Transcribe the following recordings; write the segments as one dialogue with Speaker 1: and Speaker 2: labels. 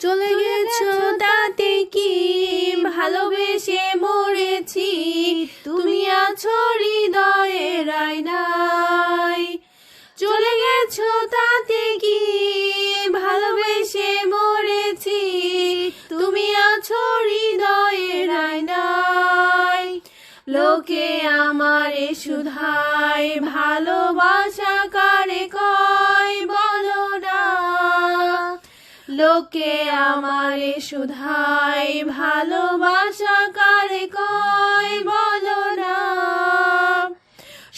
Speaker 1: চলে গেছো তাতে কি? ভালোবেসে মরেছি। তুমি আছো হৃদয়ের আয়নায় চলে গেছো তাতে কি? ভালোবেসে মরেছি। তুমি আছো হৃদয়ের আয়নায় লোকে আমারে সুধায় ভালোবাসা লোকে আমারে সুধাই ভালোবাসা কারে কয় বলো না?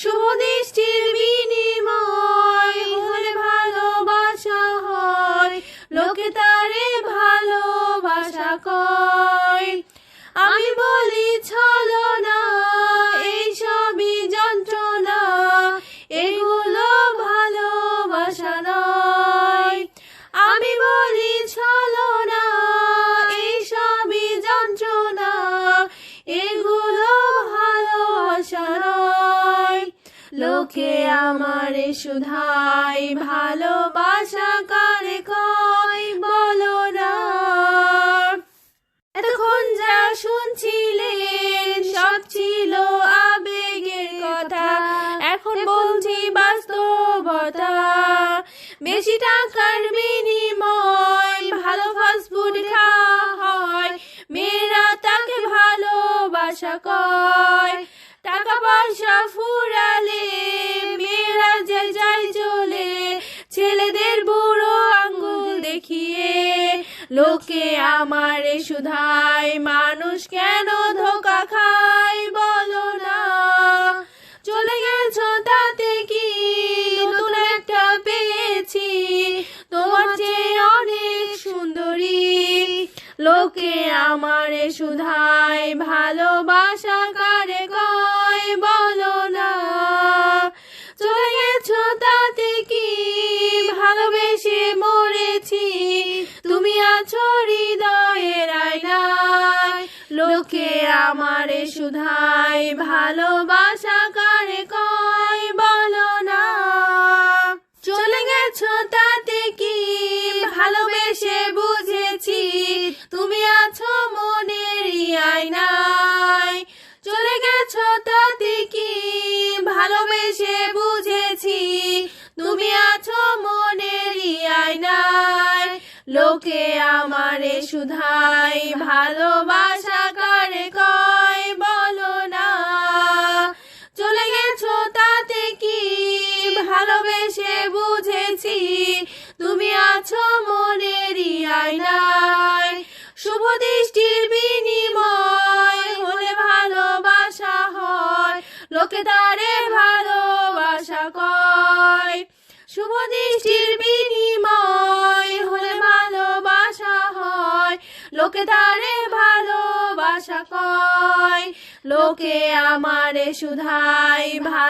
Speaker 1: শুভ দৃষ্টির বিনিময় ভালোবাসা হয়, লোকে তারে লোকে আমারে সুধাই ভালোবাসা কারে কয় বলো না। এতক্ষণ যা শুনছিলেন, সব ছিল আবেগের কথা। এখন বলছি বাস্তবতা। বেশি টাকার বিনিময় ভালো ফাস্টফুড খাওয়া হয়। মেয়েরা তাকে ভালোবাসা কয়। টাকা পয়সা মেয়েরা যে যায় চলে, ছেলেদের বুড়ো আঙ্গুল দেখিয়ে, লোকে আমারে সুধায় মানুষ কেন ধোকা খায় বলো না। চলে গেছো তাতে কি? নতুন একটা পেয়েছি, তোমার চেয়ে অনেক সুন্দরী। লোকে আমারে সুধায় ভালোবাসা আমারে ভালোবাসা কারে কয় বলো না? চলে গেছো তাতে কি? ভালোবেসে বুঝেছি তুমি আছো মনেরই আয়নায়। চলে গেছো তাতে কি? ভালোবেসে বুঝেছি তুমি আছো মনেরই আয়নায়। লোকে আমারে সুধাই ভালোবাসা আছো মনেরই আয়নায়। শুভ দৃষ্টির বিনিময় হলে ভালোবাসা হয়, লোকে তারে ভালোবাসা কয়। শুভ দৃষ্টির বিনিময় হলে ভালোবাসা হয়, লোকে তারে ভালোবাসা কয়। লোকে আমারে সুধাই ভালোবাসা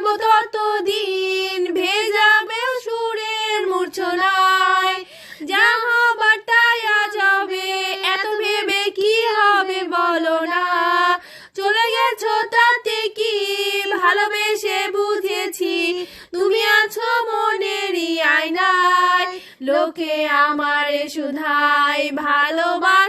Speaker 1: যাব ততদিন ভেজাবে সুরের মূর্ছনায়। যা হবার তাই আজ হবে, এত ভেবে কি হবে বলো না। চলে গেছো তাতে কি? ভালোবেসে বুঝেছি, তুমি আছো মনেরই আয়নায়। লোকে আমারে সুধাই ভালোবাসা